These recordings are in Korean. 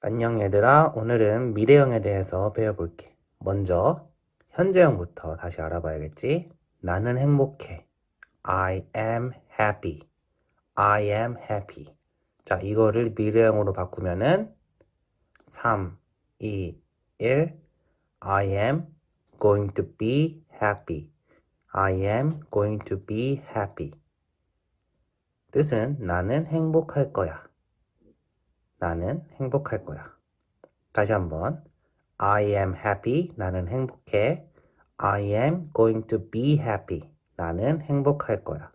안녕 얘들아. 오늘은 미래형에 대해서 배워볼게. 먼저 현재형부터 다시 알아봐야겠지? 나는 행복해. I am happy. I am happy. 자, 이거를 미래형으로 바꾸면은 3, 2, 1 I am going to be happy. I am going to be happy. 뜻은 나는 행복할 거야. 나는 행복할 거야. 다시 한번. I am happy. 나는 행복해. I am going to be happy. 나는 행복할 거야.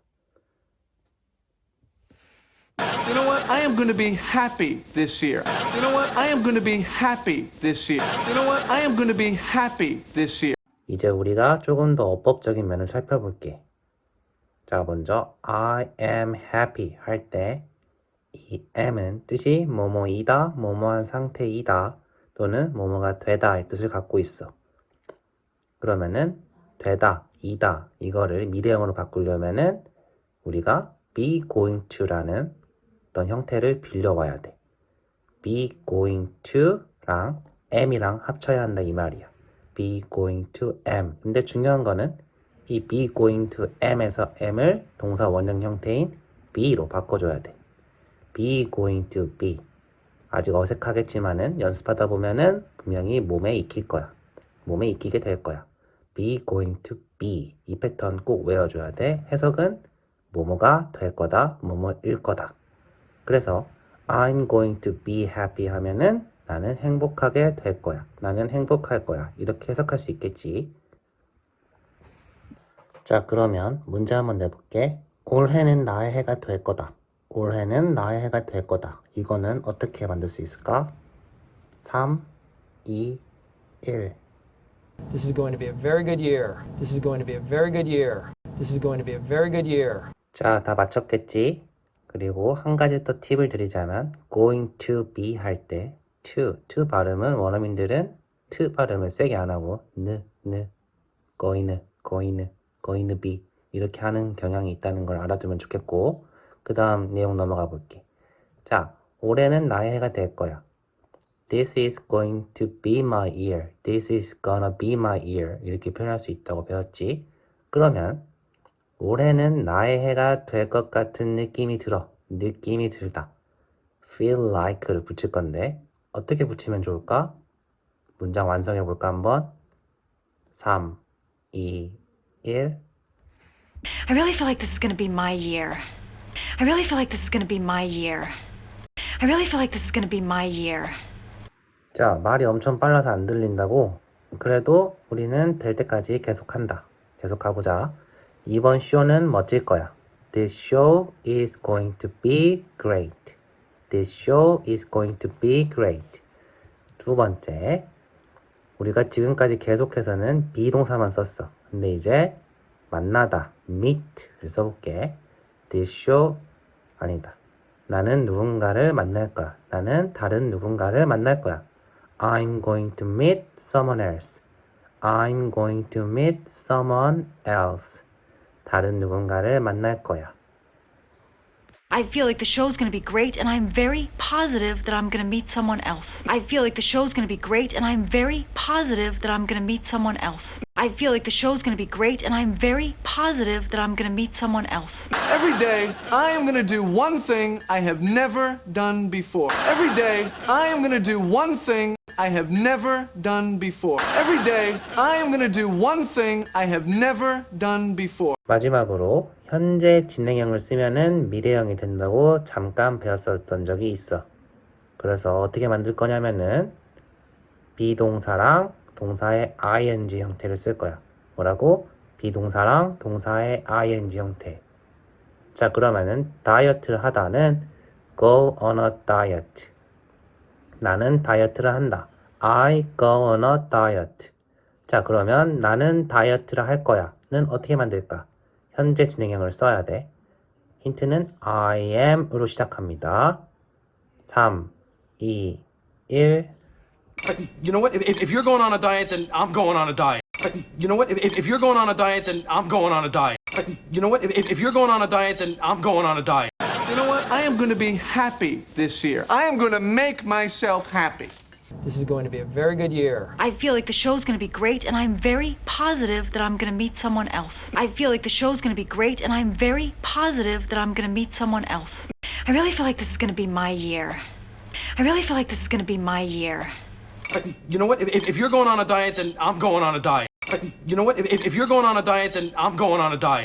You know what? I am going to be happy this year. You know what? I am going to be happy this year. You know what? I am going to be happy this year. 이제 우리가 조금 더 어법적인 면을 살펴볼게. 자, 먼저 I am happy 할 때 이 am은 뜻이 뭐뭐이다, 뭐뭐한 상태이다 또는 뭐뭐가 되다의 뜻을 갖고 있어. 그러면은 되다, 이다 이거를 미래형으로 바꾸려면은 우리가 be going to라는 어떤 형태를 빌려와야 돼. be going to랑 am이랑 합쳐야 한다 이 말이야. be going to am. 근데 중요한 거는 이 be going to am에서 am을 동사 원형 형태인 be로 바꿔줘야 돼. Be going to be. 아직 어색하겠지만은 연습하다 보면은 분명히 몸에 익힐 거야. 몸에 익히게 될 거야. be going to be. 이 패턴 꼭 외워줘야 돼. 해석은 뭐뭐가 될 거다, 뭐뭐일 거다. 그래서 I'm going to be happy 하면은 나는 행복하게 될 거야. 나는 행복할 거야. 이렇게 해석할 수 있겠지. 자, 그러면 문제 한번 내볼게. 올해는 나의 해가 될 거다. 올해는 나의 해가 될 거다. 이거는 어떻게 만들 수 있을까? 3, 2, 1. This is going to be a very good year. This is going to be a very good year. This is going to be a very good year. 자, 다 맞췄겠지? 그리고 한 가지 더 팁을 드리자면 going to be 할 때 to, to 발음은 원어민들은 to 발음을 세게 안 하고 느, 느, going, going, going to be 이렇게 하는 경향이 있다는 걸 알아두면 좋겠고 그 다음 내용 넘어가 볼게. 자, 올해는 나의 해가 될 거야. This is going to be my year. This is gonna be my year. 이렇게 표현할 수 있다고 배웠지. 그러면 올해는 나의 해가 될 것 같은 느낌이 들어. 느낌이 들다. feel like를 붙일 건데 어떻게 붙이면 좋을까? 문장 완성해 볼까 한번? 3, 2, 1. I really feel like this is going to be my year. I really feel like this is to be my year. I really feel like this is to be my year. 자, 말이 엄청 빨라서 안 들린다고? 그래도 우리는 될 때까지 계속한다. 계속 가보자. 이번 쇼는 멋질 거야. This show is going to be great. This show is going to be great. 두 번째. 우리가 지금까지 계속해서는 비동사만 썼어. 근데 이제 만나다, meet를 써볼게. This show 아니다. 나는 누군가를 만날 거야. 나는 다른 누군가를 만날 거야. I'm going to meet someone else. I'm going to meet someone else. 다른 누군가를 만날 거야. I feel like the show's going to be great, and I'm very positive that I'm going to meet someone else. I feel like the show's going to be great, and I'm very positive that I'm going to meet someone else. I feel like the show's going to be great, and I'm very positive that I'm going to meet someone else. Every day, I am going to do one thing I have never done before. Every day, I am going to do one thing I have never done before. Every day, I am going to do one thing I have never done before. 마지막으로 현재 진행형을 쓰면은 미래형이 된다고 잠깐 배웠었던 적이 있어. 그래서 어떻게 만들 거냐면은 비동사랑 동사의 ing 형태를 쓸 거야. 뭐라고? 비동사랑 동사의 ing 형태. 자, 그러면은 다이어트를 하다는 go on a diet. 나는 다이어트를 한다. I go on a diet. 자, 그러면 나는 다이어트를 할 거야는 어떻게 만들까? 현재 진행형을 써야 돼. 힌트는 I am으로 시작합니다. 3, 2, 1. But you know what? If, if, if you're going on a diet, then I'm going on a diet. You know what? If, if, if you're going on a diet, then I'm going on a diet. You know what? If, if, if you're going on a diet, then I'm going on a diet. You know what? I am going to be happy this year. I am going to make myself happy. This is going to be a very good year. I feel like the show's gonna be great, and I'm very positive that I'm gonna meet someone else. I feel like the show's gonna be great, and I'm very positive that I'm gonna meet someone else. I really feel like this is gonna be my year. I really feel like this is gonna be my year. You know what? If, if- you're going on a diet, then I'm going on a diet. You know what? If, if you're going on a diet, then I'm going on a diet.